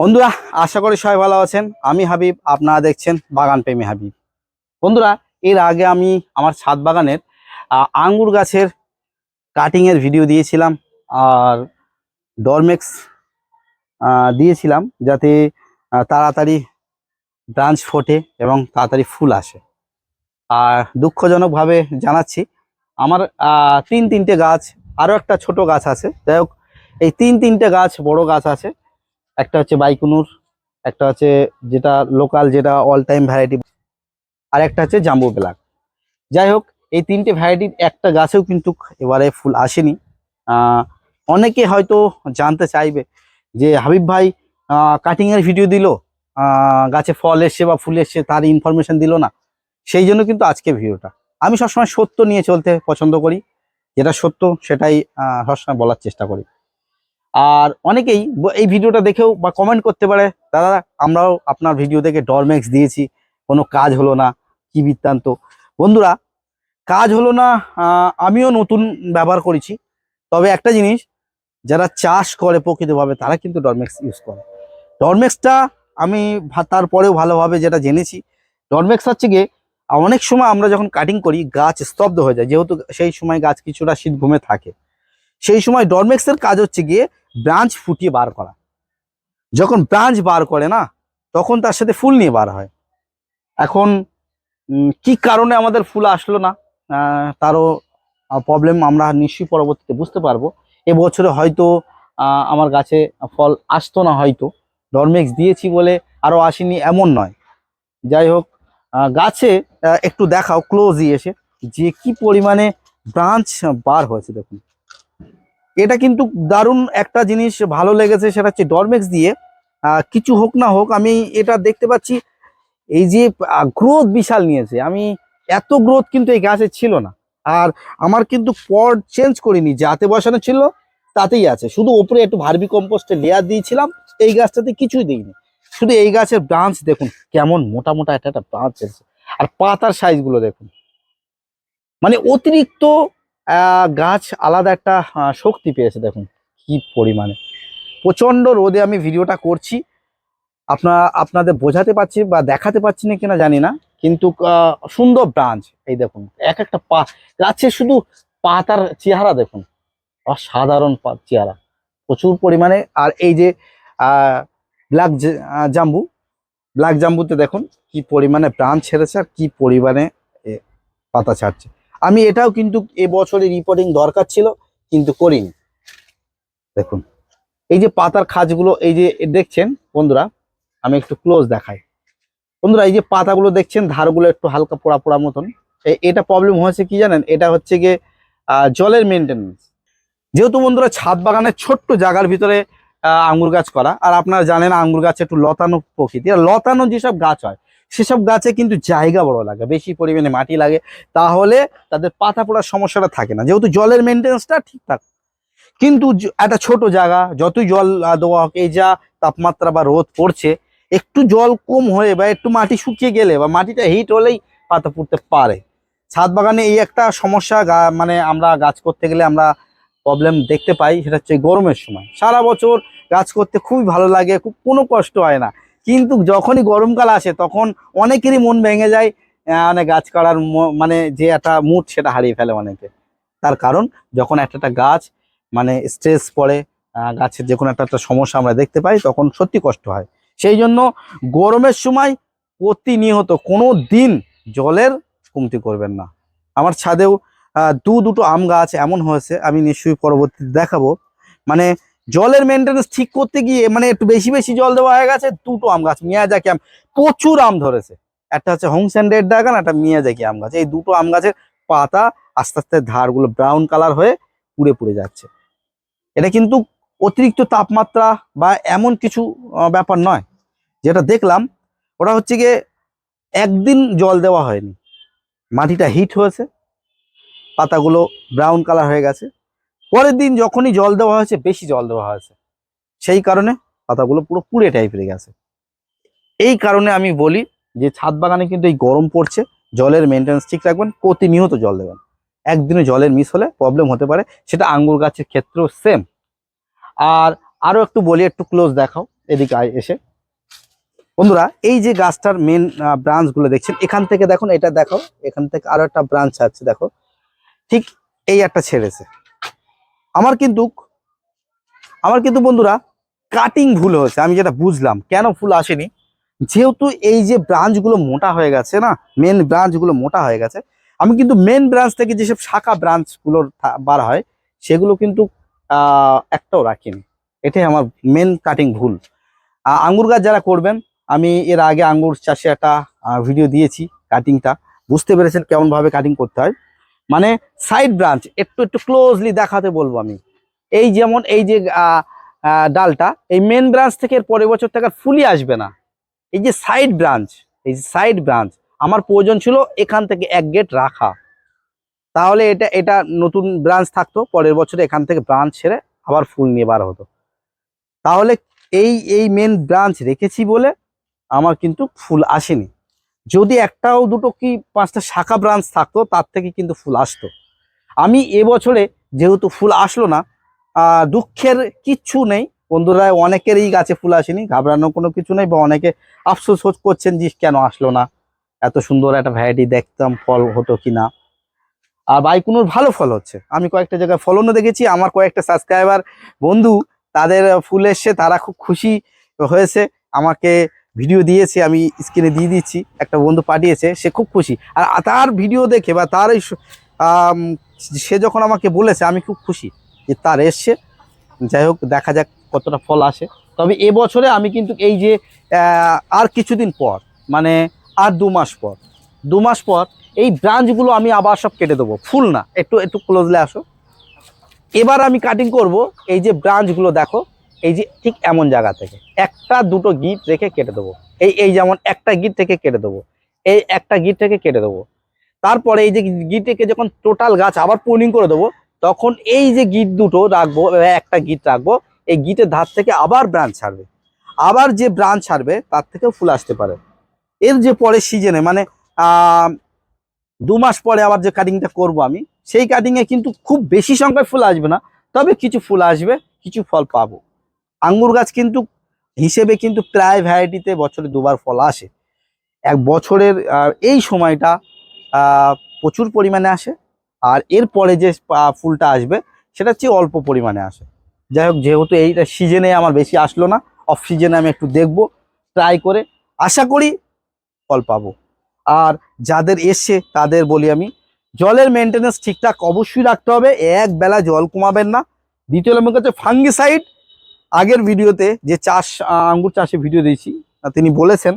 বন্ধুরা, আশা করি সবাই ভালো আছেন। আমি হাবিব, আপনারা দেখছেন বাগান প্রেমী হাবিব। বন্ধুরা, এর আগে আমি আমার ছাদ বাগানের আঙ্গুর গাছের কাটিংয়ের ভিডিও দিয়েছিলাম আর ডরমেক্স দিয়েছিলাম যাতে তাড়াতাড়ি ব্রাঞ্চ ফোটে এবং তাড়াতাড়ি ফুল আসে। আর দুঃখজনকভাবে জানাচ্ছি, আমার তিন তিনটে গাছ, আরও একটা ছোট গাছ আছে। যাই হোক, এই তিন তিনটে গাছ, বড় গাছ আছে। একটা হচ্ছে বাইকুনুর, একটা হচ্ছে যেটা লোকাল যেটা অল টাইম ভ্যারাইটি আর একটা হচ্ছে জাম্বু ব্ল্যাক। যাই হোক, এই তিনটে ভ্যারাইটির একটা গাছেও কিন্তু এবারে ফুল আসেনি। অনেকে হয়তো জানতে চাইবে যে হাবিব ভাই কাটিংয়ের ভিডিও দিল গাছে ফল এসছে বা ফুল এসছে, তার ইনফরমেশন দিল না। সেই জন্য কিন্তু আজকে ভিডিওটা আমি সবসময় সত্য নিয়ে চলতে পছন্দ করি। যেটা সত্য, সেটাই সবসময় বলার চেষ্টা করি। আর অনেকেই এই ভিডিওটা দেখেও বা কমেন্ট করতে পারে, দাদা, আমরাও আপনার ভিডিও দেখে ডরম্যাক্স দিয়েছি, কোনো কাজ হলো না, কি বৃত্তান্ত? বন্ধুরা, কাজ হলো না আমিও নতুন ব্যবহার করেছি। তবে একটা জিনিস, যারা চাষ করে প্রকৃতভাবে, তারা কিন্তু ডরম্যাক্স ইউজ করে। ডরম্যাক্সটা আমি তারপরেও ভালোভাবে যেটা জেনেছি ডরম্যাক্স হচ্ছে গিয়ে, অনেক সময় আমরা যখন কাটিং করি, গাছ স্তব্ধ হয়ে যায়, যেহেতু সেই সময় গাছ কিছুটা শীত ঘুমে থাকে। সেই সময় ডরমেক্সের কাজ হচ্ছে গিয়ে ব্রাঞ্চ ফুটিয়ে বার করা। যখন ব্রাঞ্চ বার করে না, তখন তার সাথে ফুল নিয়ে বার হয়। এখন কি কারণে আমাদের ফুল আসলো না তারও প্রবলেম আমরা নিশ্চয়ই পরবর্তীতে বুঝতে পারব। এবছরে হয়তো আমার গাছে ফল আসতো না হয়তো। ডরমেক্স দিয়েছি বলে আরও আসেনি, এমন নয়। যাই হোক গাছে একটু দেখাও ক্লোজই এসে যে কি পরিমাণে ব্রাঞ্চ বার হয়েছে দেখুন। এটা কিন্তু দারুণ একটা জিনিস ভালো লেগেছে, সেটা হচ্ছে ডরমেক্স দিয়ে। কিছু হোক না হোক, আমি এটা দেখতে পাচ্ছি, এই যে গ্রোথ বিশাল নিয়েছে। আমি, এত গ্রোথ কিন্তু এই গাছে ছিল না। আর আমার কিন্তু পট চেঞ্জ করিনি, যাতে বসানো ছিল, তাতেই আছে। শুধু ওপরে একটু ভার্মি কম্পোস্টের লেয়ার দিয়েছিলাম, এই গাছটাতে কিছুই দিইনি। শুধু এই গাছের ব্রাঞ্চ দেখুন, কেমন মোটা মোটা একটা একটা ব্রাঞ্চ আছে আর পাতার সাইজগুলো দেখুন। মানে অতিরিক্ত গাছ আলাদা একটা শক্তি পেয়েছে, দেখুন, কি পরিমাণে। প্রচণ্ড রোদে আমি ভিডিওটা করছি। আপনার, আপনাদের বোঝাতে পারছি বা দেখাতে পারছি না কিনা জানি না, কিন্তু সুন্দর ব্রাঞ্চ, এই দেখুন, এক একটা পা, গাছের শুধু পাতার চেহারা দেখুন, অসাধারণ চেহারা, প্রচুর পরিমাণে। আর এই যে ব্ল্যাক জাম্বু, ব্ল্যাক জাম্বুতে দেখুন, কি পরিমাণে ব্রাঞ্চ ছেড়েছে আর কি পরিমাণে পাতা ছাড়ছে। আমি এটাও কিন্তু এবছরে রিপোর্টিং দরকার ছিল, কিন্তু করিনি। দেখুন, এই যে পাতার খাঁজগুলো, এই যে দেখছেন বন্ধুরা, আমি একটু ক্লোজ দেখাই। বন্ধুরা, এই যে পাতাগুলো দেখছেন, ধারগুলো একটু হালকা পোড়া পোড়া মতন। এটা প্রবলেম হয়েছে কি জানেন? এটা হচ্ছে গিয়ে জলের মেনটেন্যান্স যেহেতু বন্ধুরা, ছাদ বাগানের ছোট্ট জায়গার ভিতরে আঙ্গুর গাছ করা, আর আপনারা জানেন আঙ্গুর গাছ একটু লতানো প্রকৃতি। আর লতানো যেসব গাছ হয় সেসব গাছে কিন্তু জায়গা বড় লাগে, বেশি পরিমাণে মাটি লাগে, তাহলে তাদের পাতা পোড়ার সমস্যাটা থাকে না। যেহেতু জলের মেনটেন্সটা ঠিকঠাক কিন্তু একটা ছোট জায়গা, যতই জল দেওয়া হোক, এই যা তাপমাত্রা বা রোদ পড়ছে, একটু জল কম হয়ে বা একটু মাটি শুকিয়ে গেলে বা মাটিটা হিট হলেই পাতা পুড়তে পারে। ছাদ বাগানে এই একটা সমস্যা মানে আমরা গাছ করতে গেলে আমরা প্রবলেম দেখতে পাই, সেটা হচ্ছে গরমের সময়। সারা বছর গাছ করতে খুবই ভালো লাগে খুব কোনো কষ্ট হয় না। কিন্তু যখনই গরমকাল আসে, তখন অনেকেরই মন ভেঙে যায় মানে গাছ করার ম- মানে যে একটা মুড সেটা হারিয়ে ফেলে অনেকে। তার কারণ যখন একটা একটা গাছ মানে স্ট্রেস পড়ে গাছের যে কোনো একটা একটা সমস্যা আমরা দেখতে পাই, তখন সত্যি কষ্ট হয়। সেই জন্য গরমের সময় প্রতিনিয়ত কোনো দিন জলের কমতি করবেন না। আমার ছাদেও দু, দুটো আম গাছ এমন হয়েছে, আমি নিশ্চয়ই পরবর্তীতে দেখাবো। মানে জলের মেনটেন্স ঠিক করতে গিয়ে মানে একটু বেশি বেশি জল দেওয়া হয়ে গেছে, দুটো আম গাছ মিয়াজাকি আম, প্রচুর আম ধরেছে। একটা হচ্ছে হোংসেন রেড ড্রাগন একটা মিয়াজাকি আম গাছ। এই দুটো আম গাছের পাতা আস্তে আস্তে ধারগুলো ব্রাউন কালার হয়ে পুড়ে পুড়ে যাচ্ছে। এটা কিন্তু অতিরিক্ত তাপমাত্রা বা এমন কিছু ব্যাপার নয়। যেটা দেখলাম, ওটা হচ্ছে গিয়ে একদিন জল দেওয়া হয়নি। মাটিটা হিট হয়েছে, পাতাগুলো ব্রাউন কালার হয়ে গেছে। পরের দিন যখনই জল দেওয়া হয়েছে, বেশি জল দেওয়া হয়েছে। সেই কারণে পাতাগুলো পুরো পুড়ে টাইপের গেছে। এই কারণে আমি বলি যে ছাদ বাগানে কিন্তু এই গরম পড়ছে, জলের মেনটেন্স ঠিক রাখবেন, প্রতিনিয়ত জল দেবেন। একদিনে জলের মিস হলে প্রবলেম হতে পারে, সেটা আঙ্গুর গাছের ক্ষেত্রেও সেম আর আরও একটু বলি, একটু ক্লোজ দেখাও, এদিকে এসে। বন্ধুরা, এই যে গাছটার মেন ব্রাঞ্চগুলো দেখছেন, এখান থেকে দেখুন, এটা দেখো এখান থেকে আরও একটা ব্রাঞ্চ আছে, দেখো। ঠিক এই একটা ছেড়েছে। আমার কিন্তু আমার কিন্তু বন্ধুরা কাটিং ভুল হয়েছে, আমি যেটা বুঝলাম। কেন ফুল আসেনি? যেহেতু এই যে ব্রাঞ্চগুলো মোটা হয়ে গেছে না মেন ব্রাঞ্চগুলো মোটা হয়ে গেছে, আমি কিন্তু মেন ব্রাঞ্চ থেকে যেসব শাখা ব্রাঞ্চগুলো বার হয়, সেগুলো কিন্তু একটাও রাখিনি। এটাই আমার মেন কাটিং ভুল। আঙ্গুর গাছ যারা করবেন, আমি এর আগে আঙ্গুর চাষে একটা ভিডিও দিয়েছি কাটিংটা বুঝতে পেরেছেন কেমন ভাবে কাটিং করতে হয়। মানে সাইড ব্রাঞ্চ একটু একটু ক্লোজলি দেখাতে বলব আমি। এই যেমন, এই যে ডালটা, এই মেন ব্রাঞ্চ থেকে পরের বছর থেকে ফুলই আসবে না। এই যে সাইড ব্রাঞ্চ এই যে সাইড ব্রাঞ্চ আমার প্রয়োজন ছিল এখান থেকে এক গেট রাখা। তাহলে এটা এটা নতুন ব্রাঞ্চ থাকতো, পরের বছরে এখান থেকে ব্রাঞ্চ ছেড়ে আবার ফুল নিয়ে বার হতো। তাহলে এই এই মেন ব্রাঞ্চ রেখেছি বলে আমার কিন্তু ফুল আসেনি। যদি একটাও দুটো কি পাঁচটা শাখা ব্রাঞ্চ থাকতো, তার থেকে কিন্তু ফুল আসতো। আমি এবছরে যেহেতু ফুল আসলো না দুঃখের কিচ্ছু নেই। বন্ধুরা, অনেকেরই গাছে ফুল আসেনি, ঘাবড়ানোর কোনো কিছু নেই বা অনেকে আফসোস করছেন যে কেন আসলো না? এত সুন্দর একটা ভ্যারাইটি দেখতাম, ফল হতো কি না আর বাইকুনুর ভালো ফল হচ্ছে। আমি কয়েকটা জায়গায় ফলনও দেখেছি, আমার কয়েকটা সাবস্ক্রাইবার বন্ধু, তাদের ফুল এসছে, তারা খুব খুশি হয়েছে। আমাকে ভিডিও দিয়েছে, আমি স্ক্রিনে দিয়ে দিচ্ছি। একটা বন্ধু পাঠিয়েছে, সে খুব খুশি। আর তার ভিডিও দেখে বা তার এই সে যখন আমাকে বলেছে, আমি খুব খুশি যে তার এসছে। যাই হোক, দেখা যাক কতটা ফল আসে। তবে এবছরে আমি কিন্তু এই যে আর কিছুদিন পর মানে আর দু মাস পর, দু মাস পর এই ব্রাঞ্চগুলো আমি আবার সব কেটে দেবো। ফুল না, একটু একটু ক্লোজলে আসো। এবার আমি কাটিং করব, এই যে ব্রাঞ্চগুলো দেখো। এই যে ঠিক এমন জায়গা থেকে একটা দুটো গিট রেখে কেটে দেবো। এই এই যেমন একটা গিট থেকে কেটে দেবো। এই একটা গিট থেকে কেটে দেবো। তারপরে এই যে গিট থেকে যখন টোটাল গাছ আবার পুনিং করে দেবো, তখন এই যে গিট দুটো রাখব একটা গিট রাখব, এই গিটের ধার থেকে আবার ব্রাঞ্চ ছাড়বে। আবার যে ব্রাঞ্চ ছাড়বে, তার থেকেও ফুল আসতে পারে। এর যে পরের সিজনে মানে দু মাস পরে আবার যে কাটিংটা করব আমি, সেই কাটিংয়ে কিন্তু খুব বেশি সংখ্যায় ফুল আসবে না, তবে কিছু ফুল আসবে, কিছু ফল পাবো। আঙ্গুর গাছ কিন্তু হিসেবে কিন্তু প্রায় ভ্যারাইটিতে বছরে দুবার ফল আসে। এক বছরের এই সময়টা প্রচুর পরিমাণে আসে আর এরপরে যে ফুলটা আসবে সেটা চেয়ে অল্প পরিমাণে আসে। যাই হোক, যেহেতু এইটা সিজনে আমার বেশি আসলো না অফ সিজনে আমি একটু দেখব ট্রাই করে আশা করি ফল পাবো। আর যাদের এসছে তাদের বলি আমি, জলের মেনটেনেন্স ঠিকঠাক অবশ্যই রাখতে হবে, এক বেলা জল কমাবেন না। দ্বিতীয় নম্বর হচ্ছে ফাঙ্গিসাইড আগের ভিডিওতে যে চাষ আঙ্গুর চাষে ভিডিও দিয়েছি তিনি বলেছেন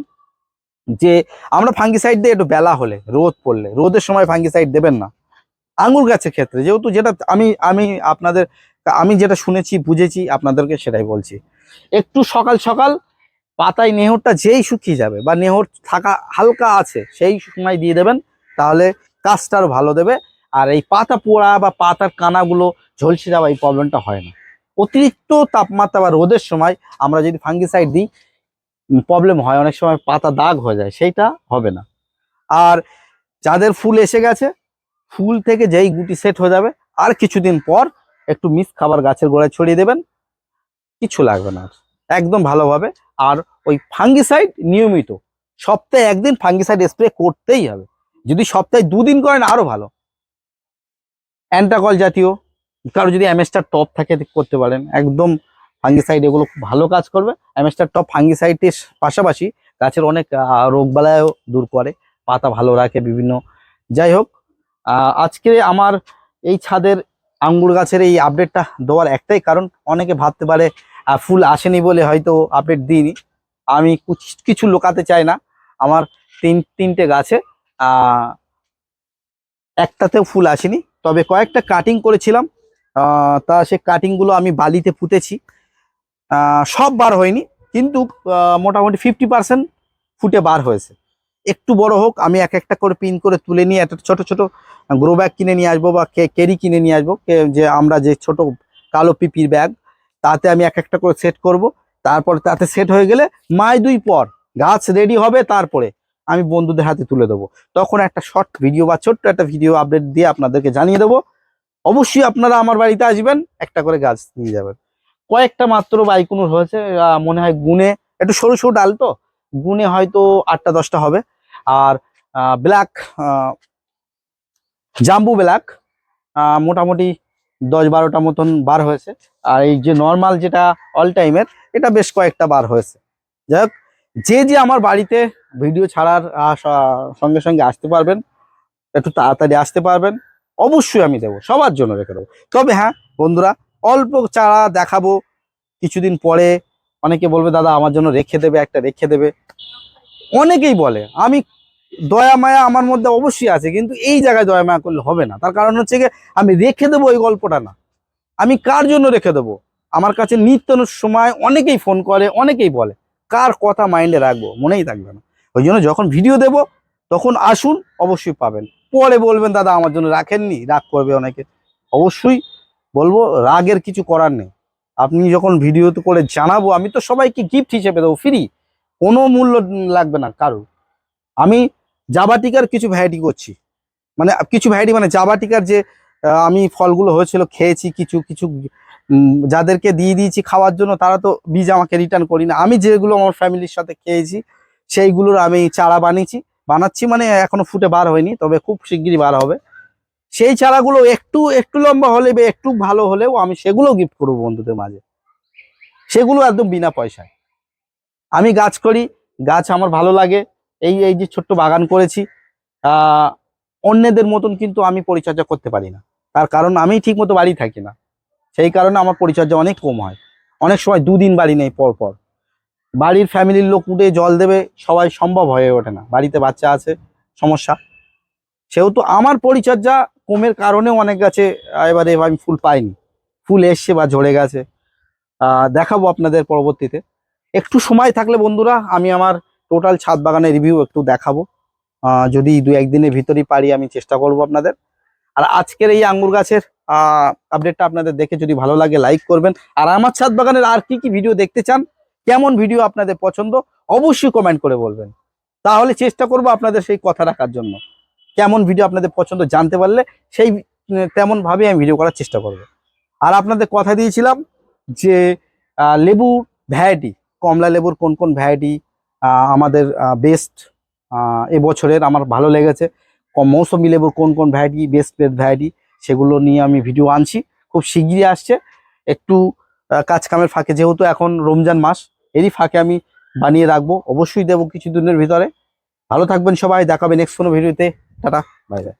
যে আমরা ফাঙ্গিসাইড দিয়ে একটু বেলা হলে, রোদ পড়লে, রোদের সময় ফাঙ্গিসাইড দেবেন না। আঙ্গুর গাছের ক্ষেত্রে, যেহেতু যেটা আমি আমি আপনাদের, আমি যেটা শুনেছি, বুঝেছি, আপনাদেরকে সেটাই বলছি। একটু সকাল সকাল পাতায় নেহরটা যেই শুকিয়ে যাবে বা নেহর থাকা হালকা আছে, সেই সময় দিয়ে দেবেন, তাহলে কাজটা আরও ভালো দেবে। আর এই পাতা পোড়া বা পাতার কানাগুলো ঝলসে যাওয়া এই প্রবলেমটা হয় না। অতিরিক্ত তাপমাত্রা বা রোদের সময় আমরা যদি ফাঙ্গিসাইড দিই প্রবলেম হয়, অনেক সময় পাতা দাগ হয়ে যায়, সেইটা হবে না। আর যাদের ফুল এসে গেছে, ফুল থেকে যেই গুটি সেট হয়ে যাবে, আর কিছুদিন পর একটু মিক্স খাবার গাছের গোড়ায় ছড়িয়ে দেবেন, কিছু লাগবে না। একদম ভালোভাবে। আর ওই ফাঙ্গিসাইড নিয়মিত, সপ্তাহে একদিন ফাঙ্গিসাইড স্প্রে করতেই হবে। যদি সপ্তাহে দুদিন করেন আরও ভালো। অ্যান্টাকল জাতীয় কারও যদি অ্যামেস্টার টপ থাকে করতে পারেন। একদম ফাঙ্গিসাইড এগুলো খুব ভালো কাজ করবে। অ্যামেস্টার টপ ফাঙ্গিসাইডের পাশাপাশি গাছের অনেক রোগ বালায়ও দূর করে, পাতা ভালো রাখে বিভিন্ন। যাই হোক আজকে আমার এই ছাদের আঙ্গুর গাছের এই আপডেটটা দেওয়ার একটাই কারণ, অনেকে ভাবতে পারে ফুল আসেনি বলে হয়তো আপডেট দিইনি। আমি কিছু লোকাতে চাই না। আমার তিন, তিনটে গাছে একটাতেও ফুল আসেনি। তবে কয়েকটা কাটিং করেছিলাম। তা সে কাটিংগুলো আমি বালিতে পুঁতেছি। সব বার হয়নি, কিন্তু মোটামুটি ফিফটি পার্সেন্ট ফুটে বার হয়েছে। একটু বড় হোক, আমি এক একটা করে পিন করে তুলে নিয়ে, একটা ছোট ছোট গ্রো ব্যাগ কিনে নিয়ে আসব বা কে ক্যারি কিনে নিয়ে আসব যে আমরা যে ছোট কালো পিপির ব্যাগ তাতে আমি এক একটা করে সেট করব। তারপর তাতে সেট হয়ে গেলে মাই দুই পর, গাছ রেডি হবে তারপরে আমি বন্ধুদের হাতে তুলে দেবো। তখন একটা শর্ট ভিডিও বা ছোট্ট একটা ভিডিও আপডেট দিয়ে আপনাদেরকে জানিয়ে দেবো। অবশ্যই আপনারা আমার বাড়িতে আসবেন, একটা করে গাছ নিয়ে যাবেন। কয়েকটা মাত্র বাইকুনুর হয়েছে মনে হয় গুনে, একটু সরু সরু ডাল তো, গুনে হয়তো আটটা দশটা হবে। আর ব্ল্যাক জাম্বু ব্ল্যাক মোটামুটি দশ বারোটা মতন বার হয়েছে। আর এই যে নর্মাল যেটা অল টাইমের এটা বেশ কয়েকটা বার হয়েছে। যাই হোক, যে যে আমার বাড়িতে ভিডিও ছাড়ার সঙ্গে সঙ্গে আসতে পারবেন, একটু তাড়াতাড়ি আসতে পারবেন। অবশ্যই আমি দেবো, সবার জন্য রেখে দেবো। তবে হ্যাঁ বন্ধুরা, অল্প চারা দেখাবো, কিছুদিন পরে অনেকে বলবে, দাদা, আমার জন্য রেখে দেবে, একটা রেখে দেবে। অনেকেই বলে, আমি দয়া মায়া আমার মধ্যে অবশ্যই আছে, কিন্তু এই জায়গায় দয়া মায়া করলে হবে না। তার কারণ হচ্ছে গিয়ে, আমি রেখে দেবো ওই গল্পটা না। আমি কার জন্য রেখে দেবো? আমার কাছে নিত্য সময় অনেকেই ফোন করে, অনেকেই বলে, কার কথা মাইন্ডে রাখব? মনেই থাকবে না। ওই জন্য যখন ভিডিও দেব, তখন আসুন, অবশ্যই পাবেন। পরে বলবেন, দাদা, আমার জন্য রাখেননি। রাগ করবে অনেকে। অবশ্যই বলব, রাগের কিছু করার নেই। আপনি যখন ভিডিও করে জানাব, আমি তো সবাইকে গিফট হিসেবে দেবো ফ্রি কোনো মূল্য লাগবে না কারও আমি জাবাটিকার কিছু ভ্যারাইটি করছি। মানে কিছু ভ্যারাইটি মানে জাবাটিকার যে আমি ফলগুলো হয়েছিল, খেয়েছি কিছু কিছু যাদেরকে দিয়ে দিয়েছি খাওয়ার জন্য, তারা তো বীজ আমাকে রিটার্ন করি না আমি যেগুলো আমার ফ্যামিলির সাথে খেয়েছি, সেইগুলোর আমি চারা বানিয়েছি। বানাচ্ছি মানে এখনও ফুটে বার হয়নি, তবে খুব শিগগিরই বার হবে। সেই চারাগুলো একটু একটু লম্বা হলে বা একটু ভালো হলেও আমি সেগুলো গিফট করব বন্ধুদের মাঝে। সেগুলো একদম বিনা পয়সায়। আমি গাছ করি, গাছ আমার ভালো লাগে। এই এই যে ছোট্ট বাগান করেছি অন্যদের মতন কিন্তু আমি পরিচর্যা করতে পারি না। তার কারণ আমি ঠিক মতো বাড়ি থাকি না। সেই কারণে আমার পরিচর্যা অনেক কম হয়। অনেক সময় দুদিন বাড়ি নেই পর পর বাড়ির ফ্যামিলির লোক উঠে জল দেবে, সবাই সম্ভব হয়ে ওঠে না। বাড়িতে বাচ্চা আছে, সমস্যা। সেহেতু আমার পরিচর্যা কমের কারণেও অনেক গাছে এবারে আমি ফুল পাইনি। ফুল এসছে বা ঝরে গেছে। দেখাবো আপনাদের পরবর্তীতে। একটু সময় থাকলে বন্ধুরা, আমি আমার টোটাল ছাদ বাগানের রিভিউ একটু দেখাবো। যদি দু একদিনের ভিতরেই পারি, আমি চেষ্টা করব আপনাদের। আর আজকের এই আঙ্গুর গাছের আপডেটটা আপনাদের দেখে যদি ভালো লাগে লাইক করবেন। আর আমার ছাদ বাগানের আর কি কি ভিডিও দেখতে চান কেমন ভিডিও আপনাদের পছন্দ অবশ্যই কমেন্ট করে বলবেন। তাহলে চেষ্টা করব আপনাদের সেই কথা রাখার জন্য। কেমন ভিডিও আপনাদের পছন্দ জানতে পারলে সেই উম, তেমন ভাবে আমি ভিডিও করার চেষ্টা করব। আর আপনাদের কথা দিয়েছিলাম যে লেবু ভ্যারাইটি কমলা লেবুর কোন কোন ভ্যারাইটি আমাদের বেস্ট এবছরের আমার ভালো লেগেছে। মৌসুমি লেবুর কোন কোন ভ্যারাইটি বেস্ট বেস্ট ভ্যারাইটি সেগুলো নিয়ে আমি ভিডিও আনছি। খুব শিগগিরই আসছে। একটু কাজ কামের ফাঁকে যেহেতু এখন রমজান মাস এরই ফাঁকে আমি বানিয়ে রাখব। অবশ্যই দেবো কিছুদিনের ভিতরে। ভালো থাকবেন সবাই। দেখাবে নেক্সট কোনো ভিডিওতে। টাটা। Bye bye.